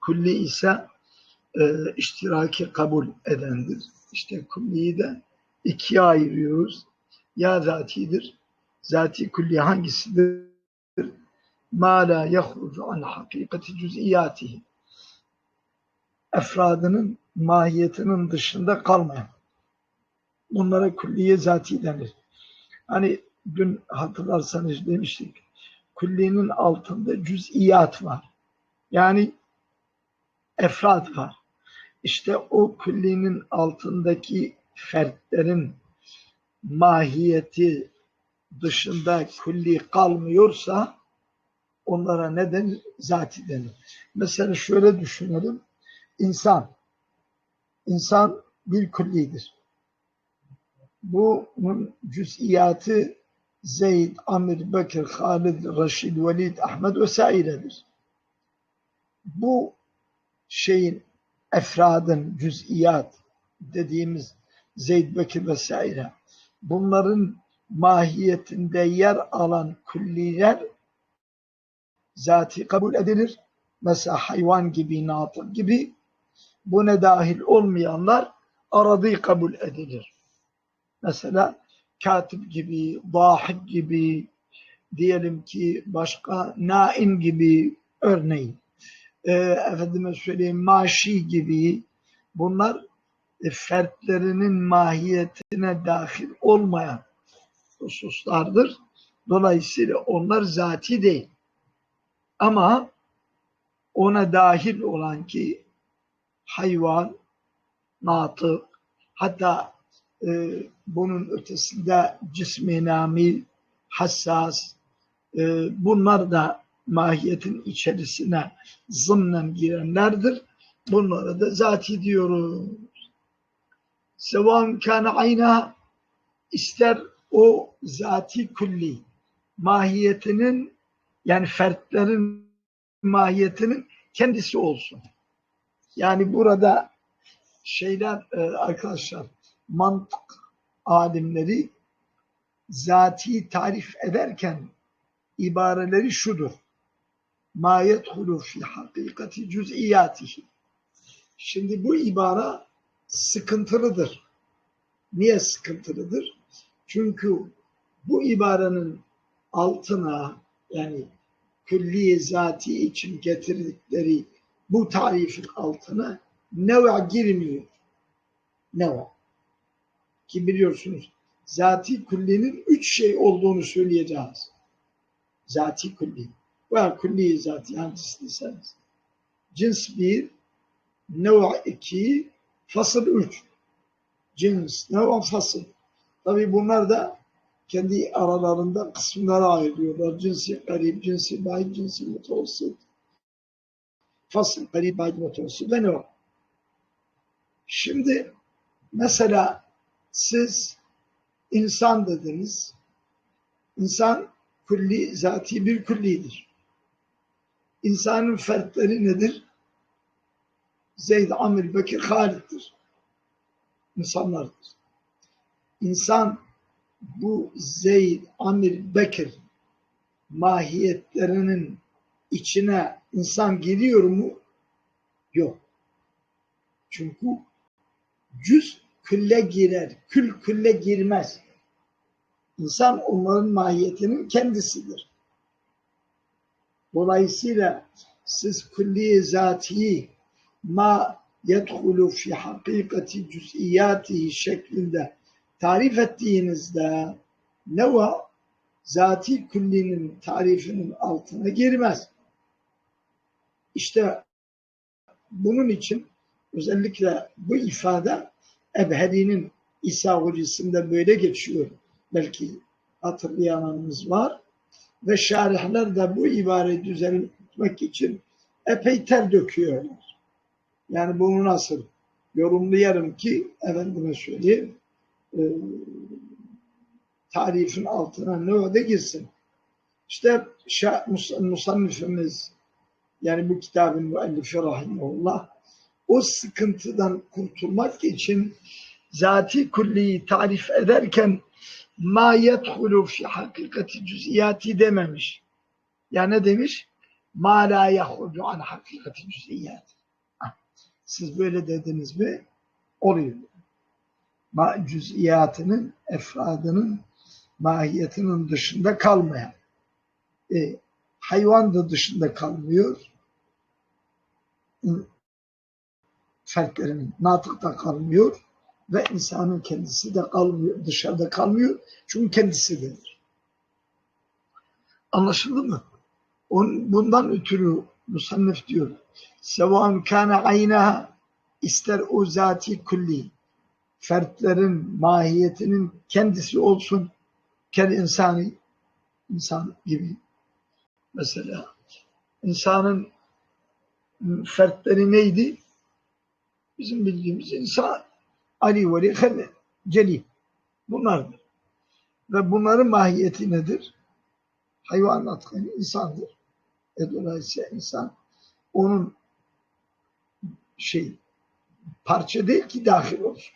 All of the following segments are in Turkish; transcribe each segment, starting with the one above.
Kulli ise e, iştiraki kabul edendir. İşte kulliyi de ikiye ayırıyoruz. Ya zatidir. Zati kulli hangisidir? Ma la yahrucu an hakikati cüz'iyatihi. Efradının mahiyetinin dışında kalmayan. Bunlara külliye zati denir. Hani dün hatırlarsanız demiştik. Kullinin altında cüz'iyat var. Yani efrad var. İşte o kullinin altındaki fertlerin mahiyeti dışında külli kalmıyorsa onlara ne denir? Zati denir. Mesela şöyle düşünelim. İnsan. İnsan bir küllidir. Bunun cüz'iyatı Zeyd, Amir, Bekir, Halid, Raşid, Velid, Ahmet vesairedir. Bu şeyin efradın, cüz'iyat dediğimiz Zeyd, Bekir vesaire bunların mahiyetinde yer alan külliler zati kabul edilir. Mesela hayvan gibi, natık gibi buna dahil olmayanlar aradı kabul edilir. Mesela katip gibi, dahik gibi, diyelim ki başka nain gibi örneğin. E, efendime söyleyeyim maşi gibi bunlar e, fertlerinin mahiyetine dahil olmayan hususlardır. Dolayısıyla onlar zati değil. Ama ona dahil olan ki hayvan, natık, hatta e, bunun ötesinde cismi nami, hassas, e, bunlar da mahiyetin içerisine zımnen girenlerdir. Bunlara da zati diyoruz. Sevan kana ayna ister o zati kulli mahiyetinin yani fertlerin mahiyetinin kendisi olsun. Yani burada şeyler e, arkadaşlar mantık alimleri zati tarif ederken ibareleri şudur. Ma yedhulu fi hakikati cüz'iyatihi. Şimdi bu ibara sıkıntılıdır. Niye sıkıntılıdır? Çünkü bu ibarenin altına yani külli zati için getirdikleri bu tarifin altına neva girmiyor. Neva. Ki biliyorsunuz zati kullinin üç şey olduğunu söyleyeceğiz. Zati kulli. Veya kulli zati hangisiyseniz. Cins bir, neva iki, fasıl üç. Cins, neva, fasıl. Tabi bunlar da kendi aralarında kısımlara ayırıyorlar. Cinsi garip, cinsi bayi, cinsi mutavassit. Fasıl, garip, bayi, mutavassit ve neva. Şimdi mesela siz insan dediniz. İnsan külli, zati bir küllidir. İnsanın fertleri nedir? Zeyd, Amir, Bekir, Halid'dir. İnsanlardır. İnsan bu Zeyd, Amir, Bekir mahiyetlerinin içine insan giriyor mu? Yok. Çünkü cüz külle girer, kül külle girmez. İnsan onların mahiyetinin kendisidir. Dolayısıyla siz külli zati ma yedhulu fi hakikati cüz'iyatihi şeklinde tarif ettiğinizde neva zati küllinin tarifinin altına girmez. İşte bunun için özellikle bu ifade Ebhedi'nin İsa Hocası'nda böyle geçiyor. Belki hatırlayanımız var. Ve şarihler de bu ibareyi düzeltmek için epey ter döküyorlar. Yani bunu nasıl yorumlayarım ki efendime söyleyeyim e, tarifin altına ne da girsin. İşte Şah, musannifimiz yani bu kitabın müellifi rahimahullah o sıkıntıdan kurtulmak için zati kulliyi tarif ederken ma yedhulu fi hakikati cüziyati dememiş. Ya ne demiş? ma la yahrucu an hakikati cüz'iyyat. Ah, Siz böyle dediniz mi? Oluyor. Ma cüz'iyatının, efradının, mahiyetinin dışında kalmayan. E, hayvan da dışında kalmıyor. Fertlerin natık da kalmıyor ve insanın kendisi de kalmıyor, dışarıda kalmyor. Çünkü kendisidir. Anlaşıldı mı? On, bundan ötürü musannif diyor. Sevan kana aynaha ister o zati kulli fertlerin mahiyetinin kendisi olsun kel insani insan gibi mesela insanın fertleri neydi? Bizim bildiğimiz insan Ali, Veli, Helle, Celil. Bunlardır. Ve bunların mahiyeti nedir? Hayvan atkını insandır. E dolayısıyla insan onun şey parça değil ki dahil olsun.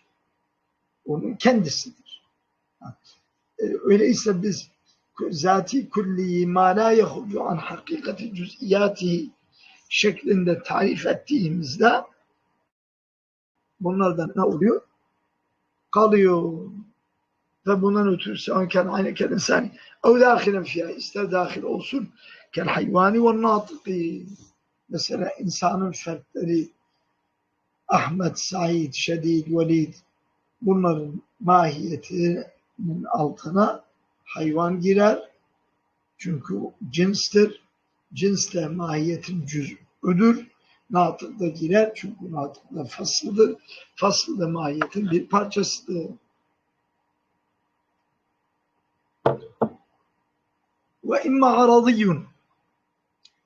Onun kendisidir. E, öyleyse biz zati kulli ma la yahucu an hakikati cüz'iyatihi şeklinde tarif ettiğimizde bunlardan ne oluyor? Kalıyor. Ve bundan ötürü sevanken aynı kel insani ev dahilen fiyah ister dahil olsun kel hayvani ve natıki mesela insanın fertleri Ahmet, Said, Şedid, Velid bunların mahiyetinin altına hayvan girer. Çünkü cinstir. Cins de mahiyetin cüz'üdür. Natık girer çünkü natık da fasıldır. Fasıl da mahiyetin bir parçasıdır. Ve imma aradiyun.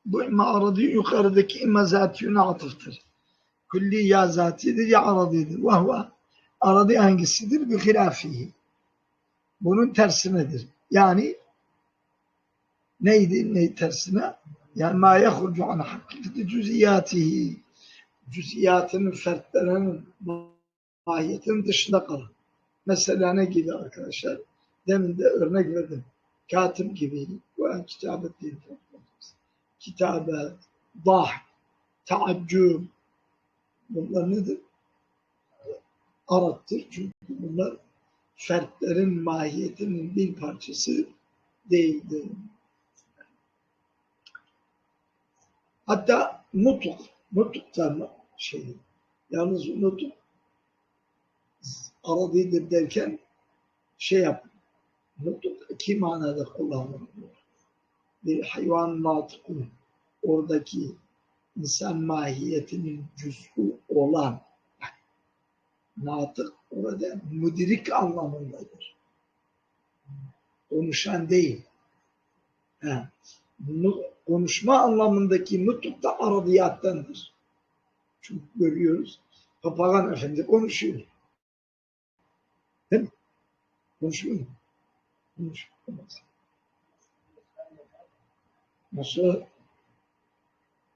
Bu imma aradiyun yukarıdaki imma zatiyuna atıftır. Külli ya zatidir ya aradidir. Ve huve aradi hangisidir? Bir hilafihi. Bunun tersinedir. Yani neydi ne tersine? Yani ma yahrucu an hakikati cüziyatihi. Cüziyatının, fertlerinin mahiyetinin dışında kalın. Mesela ne gibi arkadaşlar? Demin de örnek verdim. Katip gibi, ve kitabet değil. Kitabet, dah, taaccub, bunlar nedir? Arap'tır. Çünkü bunlar fertlerin mahiyetinin bir parçası değildir. Hatta nutuk, nutuk da şey, yalnız nutuk arabidir derken şey yap, nutuk iki manada kullanılıyor. Bir hayvan natıkı, oradaki insan mahiyetinin cüz'ü olan natık orada müdrik anlamındadır. Konuşan değil. He. Konuşma anlamındaki nutuk da aradiyattandır. Çünkü görüyoruz. Papagan Efendi konuşuyor. Değil mi? Konuşuyor mu? Konuşuyor. Nasıl?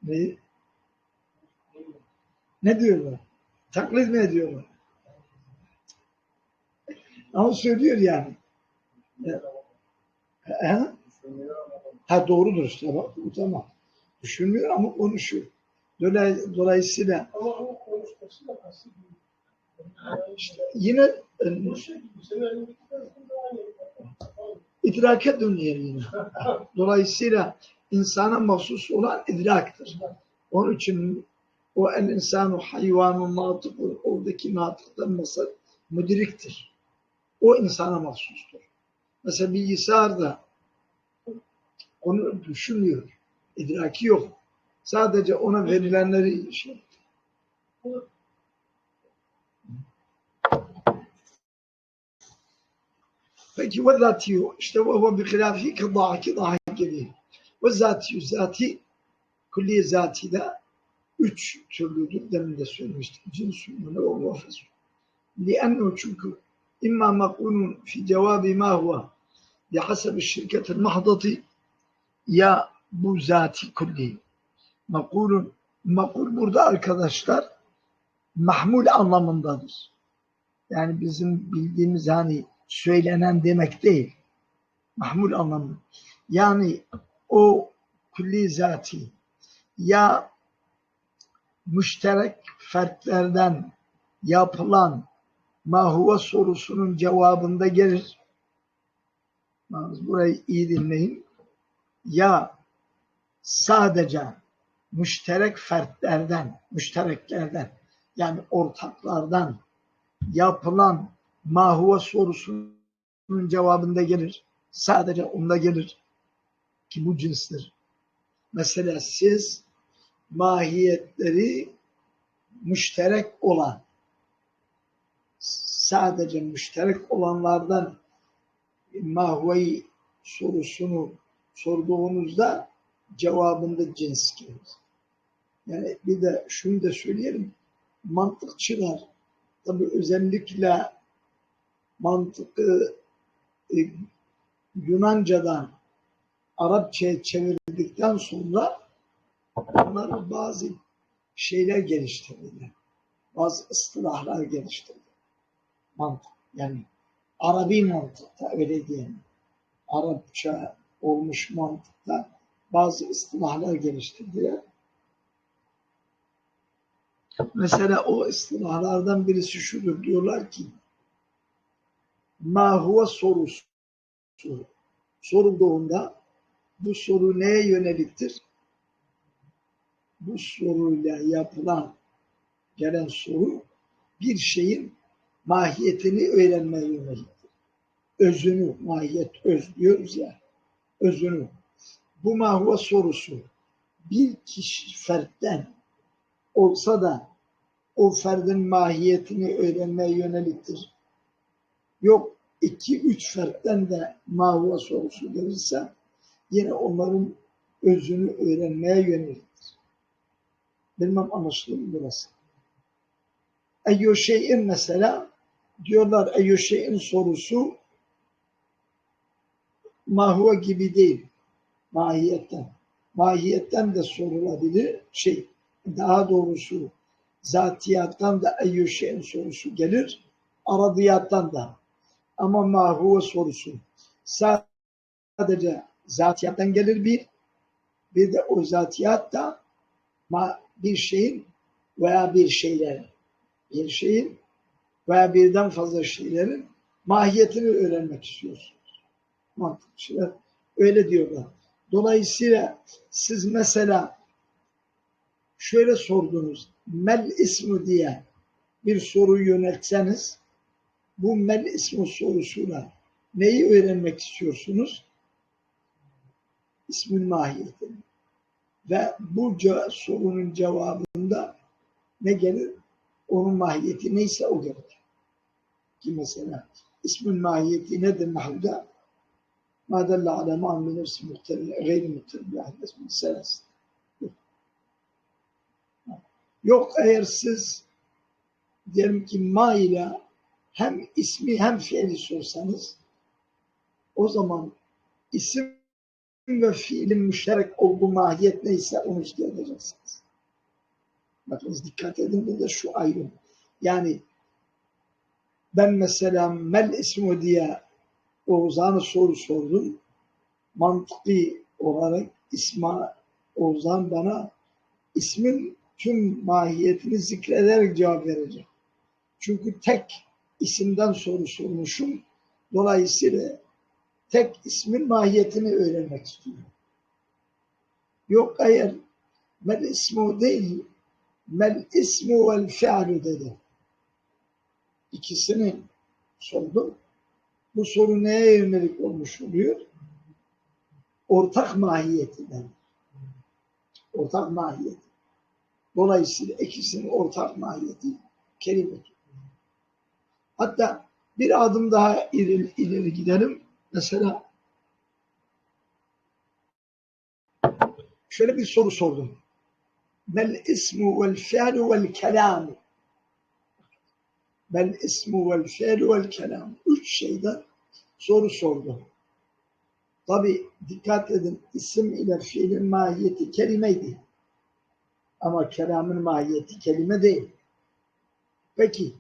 Ne? Ne diyorlar? Taklit mi ediyorlar? Ama söylüyor yani. Ha? Ha doğrudur işte tamam. Düşünmüyor ama konuşuyor. Dolay, dolayısıyla Ama o konuşması da kasıt işte yine idrake dönüyor yine. Dolayısıyla insana mahsus olan idraktır. Onun için o el insanu hayvanun natıkun oradaki natıktan mesela müdriktir. O insana mahsustur. Mesela bilgisayar da onu düşünmüyor. İdraki yok. Sadece ona verilenleri şey. Peki ve zati işte ve huve bi hilafi kıdaha kıdaha gibi. Ve zati zati külli zati de üç türlüdür. Demin de söylemiştim. Cinsun ve o muhafız. Liannu çünkü imma makunun fi cevabi ma huve bihasebi şirketin mahdati ya bu zati kulli. Makulun, makul burada arkadaşlar mahmul anlamındadır. Yani bizim bildiğimiz hani söylenen demek değil. Mahmul anlamı. Yani o kulli zati ya müşterek fertlerden yapılan mahuva sorusunun cevabında gelir. Burayı iyi dinleyin. Ya sadece müşterek fertlerden, müştereklerden yani ortaklardan yapılan mahuva sorusunun cevabında gelir. Sadece onda gelir. Ki bu cinstir. Mesela siz mahiyetleri müşterek olan sadece müşterek olanlardan mahveyi sorusunu sorduğunuzda cevabında cins gelir. Yani bir de şunu da söyleyelim. Mantıkçılar tabi özellikle mantıkı e, Yunancadan Arapçaya çevirdikten sonra onları bazı şeyler geliştirdiler. Bazı ıstılahlar geliştirdi. Mantık yani Arabi mantıkta öyle diyelim. Arapça olmuş mantıkta bazı ıstılahlar geliştirdiler. Mesela o ıstılahlardan birisi şudur. Diyorlar ki ma huve sorusu sorulduğunda bu soru neye yöneliktir? Bu soruyla yapılan gelen soru bir şeyin mahiyetini öğrenmeye yöneliktir. Özünü, mahiyet öz diyoruz ya, özünü. Bu mahva sorusu bir kişi fertten olsa da o ferdin mahiyetini öğrenmeye yöneliktir. Yok iki üç fertten de mahva sorusu gelirse yine onların özünü öğrenmeye yöneliktir. Bilmem anlaşılır mı burası? Eyyü şeyin mesela diyorlar eyyü şeyin sorusu mahva gibi değil. Mahiyetten. Mahiyetten de sorulabilir şey. Daha doğrusu zatiyattan da eyyü şeyin sorusu gelir. Aradiyattan da. Ama mahuve sorusu sadece zatiyattan gelir bir. Bir de o zatiyat da bir şeyin veya bir şeylerin bir şeyin veya birden fazla şeylerin mahiyetini öğrenmek istiyorsunuz. Mantıkçılar öyle diyorlar. Dolayısıyla siz mesela şöyle sordunuz. Mel ismi diye bir soru yöneltseniz bu mel ismi sorusuyla neyi öğrenmek istiyorsunuz? İsmin mahiyetini. Ve bu sorunun cevabında ne gelir? Onun mahiyeti neyse o gelir. Ki mesela ismin mahiyeti nedir nahvda? Ma'an min nefsi muhtemel, gayri muhtemel bir ahdes min selas. Yok eğer siz diyelim ki ma ile hem ismi hem fiili sorsanız o zaman isim ve fiilin müşterek olduğu mahiyet neyse onu işleyeceksiniz. Bakınız dikkat edin burada şu ayrım. Yani ben mesela mel ismi diye Oğuzhan'a soru sordum. Mantıklı olarak İsma Oğuzhan bana ismin tüm mahiyetini zikrederek cevap verecek. Çünkü tek isimden soru sormuşum. Dolayısıyla tek ismin mahiyetini öğrenmek istiyorum. Yok eğer mel ismu değil, mel ismu vel fi'lu dedi. İkisini sordum. Bu soru neye yönelik olmuş oluyor? Ortak mahiyetinden. Ortak mahiyet. Dolayısıyla ikisinin ortak mahiyeti kelime. Hatta bir adım daha ileri, ileri gidelim. Mesela şöyle bir soru sordum. Mel ismu vel fi'lu vel kelamu. Mel ismu vel fi'lu vel kelamu. Üç şeyden soru sordu. Tabi dikkat edin isim ile fiilin mahiyeti kelimeydi. Ama kelamın mahiyeti kelime değil. Peki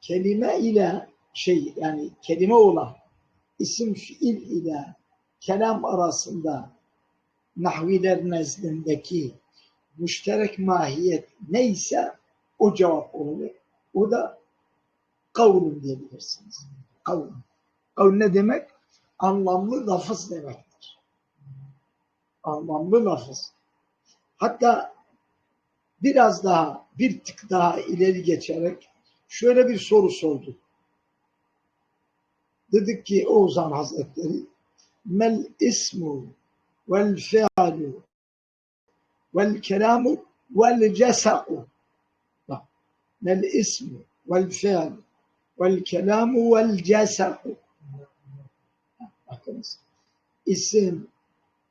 kelime ile şey yani kelime olan isim fiil ile kelam arasında nahviler nezdindeki müşterek mahiyet neyse o cevap oluyor. O da kavlun diyebilirsiniz. Kavlun. Kavl ne demek? Anlamlı lafız demektir. Anlamlı lafız. Hatta biraz daha, bir tık daha ileri geçerek şöyle bir soru sordu. Dedik ki Oğuzhan Hazretleri mel ismu vel fealu vel kelamu vel cesa'u mel ismu vel fealu vel kelamu vel cesa'u bakınız isim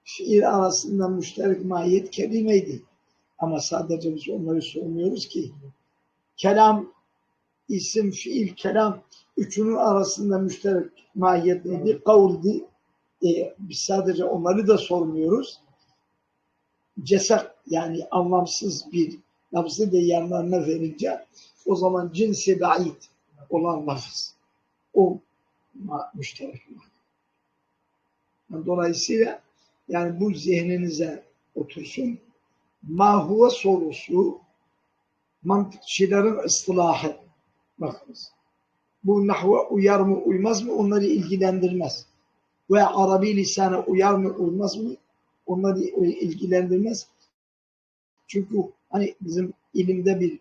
fiil arasında müşterek mahiyet kelimeydi ama sadece biz onları sormuyoruz ki kelam isim, fiil, kelam üçünün arasında müşterek mahiyet neydi? Kavuldi. E, biz sadece onları da sormuyoruz. Cesak yani anlamsız bir lafzı da yanlarına verince o zaman cinsi ba'id olan lafız. O müşterek mahiyet. Dolayısıyla yani bu zihninize otursun. Mahuve sorusu mantıkçıların ıstılahı. Bakınız. Bu nahva uyar mı uymaz mı onları ilgilendirmez. Ve Arabi lisanı uyar mı uymaz mı onları ilgilendirmez. Çünkü hani bizim ilimde bir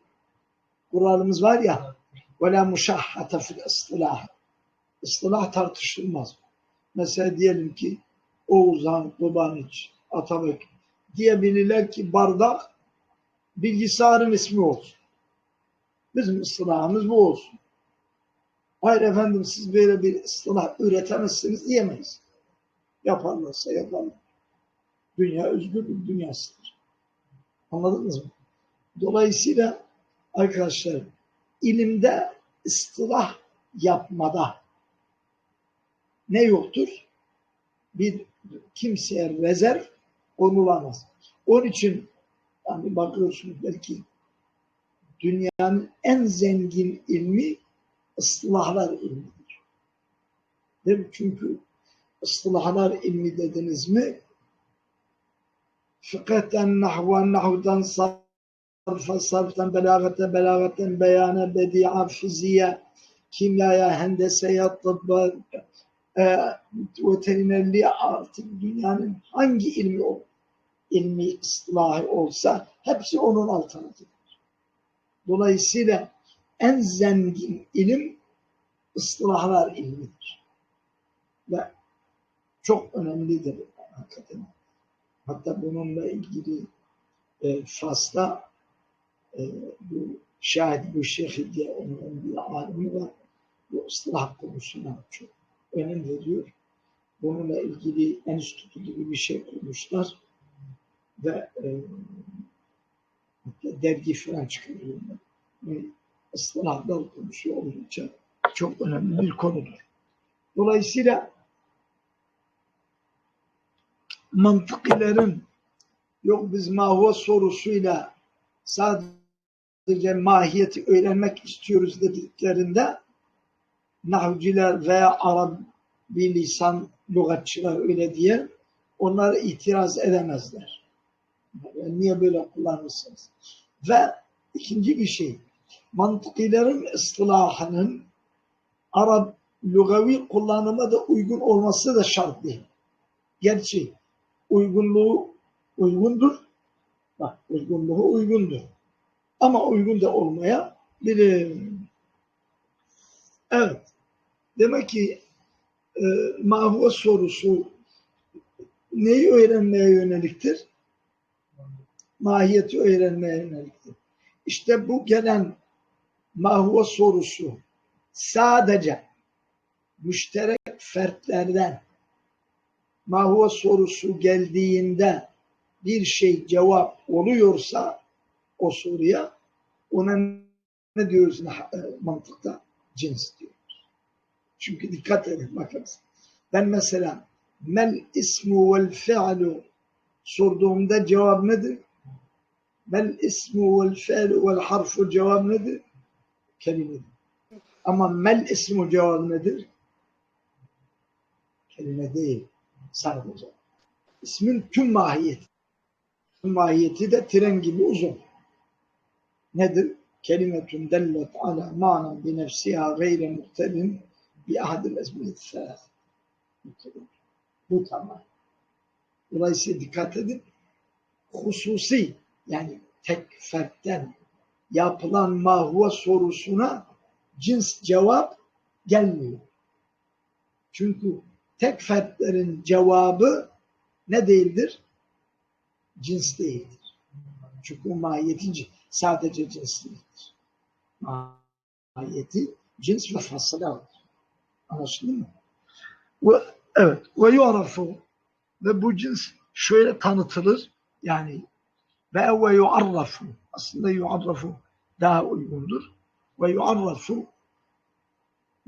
kuralımız var ya ve la muşahhate fil istilah. İstilah tartışılmaz. Mesela diyelim ki Oğuzhan, Kubaniç, Atabek diyebilirler ki bardak bilgisayarın ismi olsun. Bizim ıslahımız bu olsun. Hayır efendim siz böyle bir ıslah üretemezsiniz diyemeyiz. Yaparlarsa yaparlar. Dünya özgür bir dünyasıdır. Anladınız mı? Dolayısıyla arkadaşlar ilimde ıslah yapmada ne yoktur? Bir kimseye rezerv konulamaz. Onun için yani bakıyorsunuz belki dünyanın en zengin ilmi ıslahlar ilmidir. Değil mi? Çünkü ıslahlar ilmi dediniz mi fıkıhten, nahvan, nahvdan, sarfa, sarftan, belagaten, belagaten, beyana, bedi'a, fiziye, kimyaya, hendeseye, tıbba, e, veterinerliğe artık dünyanın hangi ilmi o ilmi ıslahı olsa hepsi onun altındadır. Dolayısıyla en zengin ilim ıslahlar ilmidir. Ve çok önemlidir hakikaten. Hatta bununla ilgili e, Fas'ta e, bu şahit bu şeyh diye onun bir alimi var. Bu ıslah konusuna çok önem veriyor. Bununla ilgili enstitü gibi bir şey kurmuşlar ve e, dergi falan çıkarıyorlar. Ve ıslahlar konusu olunca çok önemli bir konudur. Dolayısıyla mantıkilerin yok biz mahuva sorusuyla sadece mahiyeti öğrenmek istiyoruz dediklerinde nahvciler veya Arabi lisan lügatçılar öyle diye onlara itiraz edemezler. Niye böyle kullanırsınız? Ve ikinci bir şey, mantıkilerin ıslahının Arap lugavi kullanıma da uygun olması da şart değil. Gerçi uygunluğu uygundur. Bak uygunluğu uygundur. Ama uygun da olmaya bilir. Evet. Demek ki e, mahva sorusu neyi öğrenmeye yöneliktir? Mahiyeti öğrenmeye yöneliktir. İşte bu gelen mahva sorusu sadece müşterek fertlerden mahva sorusu geldiğinde bir şey cevap oluyorsa o soruya ona ne diyoruz e, mantıkta? Cins diyoruz. Çünkü dikkat edin bakınız. Ben mesela mel ismu vel fe'lu sorduğumda cevap nedir? Mel ismu vel fe'lu vel harfu cevap nedir? Kelimedir. Ama mel ismu cevap nedir? Kelime değil. Sadece. İsmin tüm mahiyeti. mahiyeti de tren gibi uzun. Nedir? Kelimetun dellet ala mana bi nefsiha gayre muhtelin bi ahadil ezmiyeti selas. Bu tamam. Dolayısıyla dikkat edin. Hususi yani tek fertten yapılan mahuva sorusuna cins cevap gelmiyor. Çünkü tek fertlerin cevabı ne değildir? Cins değildir. Çünkü o mahiyeti sadece cins değildir. Mahiyeti cins ve fasıladır. Anlaşıldı mı? Ve, evet. Ve yu'rafu ve bu cins şöyle tanıtılır. Yani ve ve yu'arrafu aslında yu'arrafu daha uygundur. Ve yu'arrafu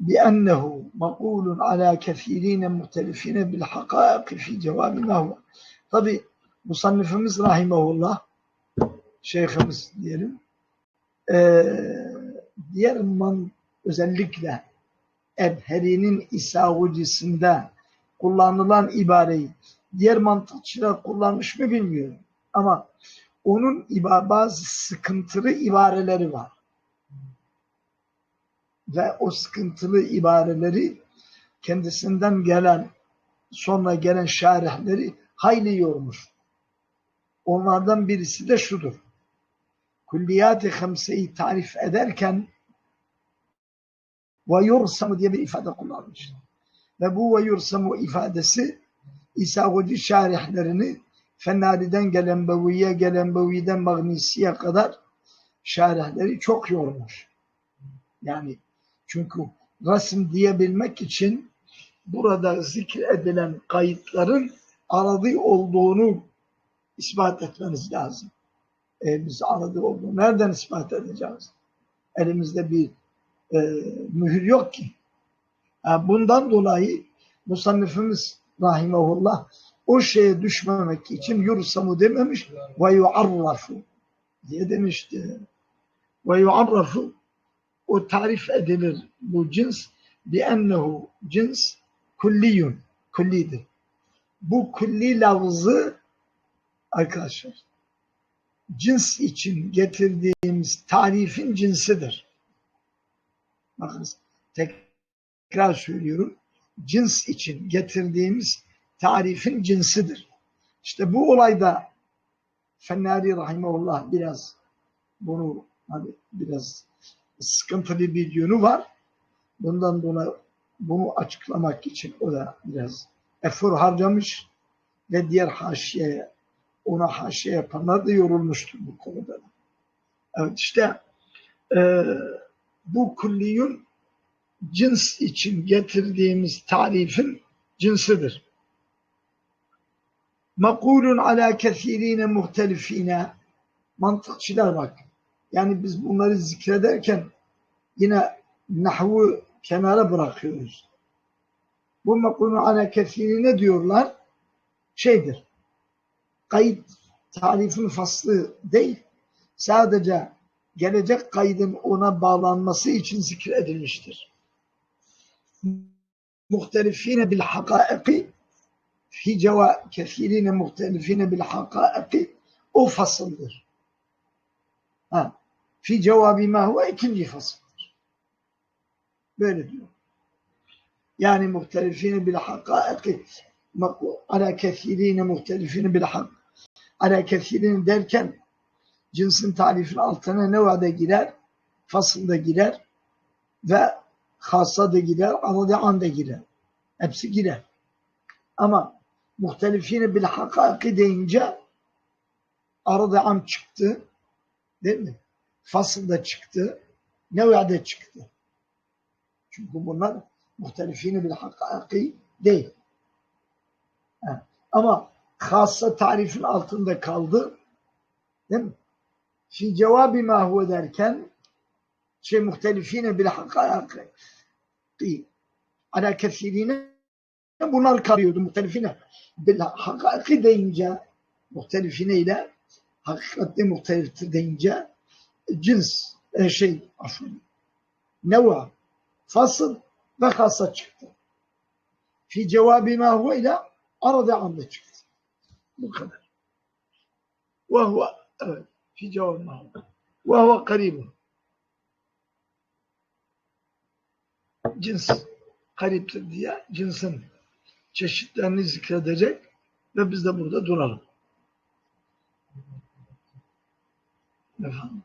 بأنه مقول على كثيرين مختلفين بالحقائق في cevabı ما هو. Tabi musannifimiz rahimahullah şeyhimiz diyelim ee, diğer man özellikle Ebheri'nin İsavucisinde kullanılan ibareyi diğer mantıkçılar kullanmış mı bilmiyorum. Ama onun bazı sıkıntılı ibareleri var. Ve o sıkıntılı ibareleri kendisinden gelen sonra gelen şarihleri hayli yormuş. Onlardan birisi de şudur. Kulliyat-ı Hamse'yi tarif ederken ve yursamu diye bir ifade kullanmış. Ve bu ve yursamu ifadesi İsa Hoca şarihlerini Fennari'den gelen Bevi'ye gelen Bevi'den Magnisi'ye kadar şarihleri çok yormuş. Yani çünkü resim diyebilmek için burada zikredilen kayıtların aradığı olduğunu ispat etmeniz lazım. E, biz aradığı olduğunu nereden ispat edeceğiz? Elimizde bir e, mühür yok ki. Yani bundan dolayı musannifimiz rahimahullah o şeye düşmemek için yursamu dememiş ve yuarrafu diye demişti. Ve yuarrafu o tarif edilir bu cins bi ennehu cins kulliyun kullidir. Bu kulli lafzı arkadaşlar cins için getirdiğimiz tarifin cinsidir. Bakınız tekrar söylüyorum. Cins için getirdiğimiz tarifin cinsidir. İşte bu olayda Fennari Rahimullah biraz bunu hani biraz sıkıntılı bir yönü var. Bundan dolayı bunu açıklamak için o da biraz efor harcamış ve diğer haşiye ona haşiye yapanlar da yorulmuştur bu konuda. Evet işte e, bu kulliyun cins için getirdiğimiz tarifin cinsidir. Makulun ala kesirine muhtelifine mantıkçılar bak. Yani biz bunları zikrederken yine nahvu kenara bırakıyoruz. Bu makulun ala kesirine diyorlar şeydir. Kayıt tarifin faslı değil. Sadece gelecek kaydın ona bağlanması için zikredilmiştir. Muhtelifine bil hakaiki fi ceva kesirine muhtelifine bil hakaiki o fasıldır. Ha. Fi cevabı ma huve ikinci fasıldır. Böyle diyor. Yani muhtelifine bil hakaiki ala kesirine muhtelifine bil hak kesirine derken cinsin tarifin altına ne vade girer? Fasılda girer ve hassa da girer, arada an da girer. Hepsi girer. Ama muhtelifine bil hakaki deyince arada an çıktı. Değil mi? Fasılda çıktı. Nevade çıktı. Çünkü bunlar muhtelifine bil hakiki değil. Ama hassa tarifin altında kaldı. Değil mi? fi cevabı ma huve derken şey muhtelifine bil hakayaki ala kesirine bunlar kalıyordu muhtelifine bil hakayaki deyince muhtelifine ile hakikatte muhteliftir deyince cins e, şey afın neva fasıl ve hassa çıktı. Fi cevabı ma huve ile arada anda çıktı. Bu kadar. Ve huve evet. Fi cevap mahal. Ve huve karibun. Cins kariptir diye cinsin çeşitlerini zikredecek ve biz de burada duralım. Efendim.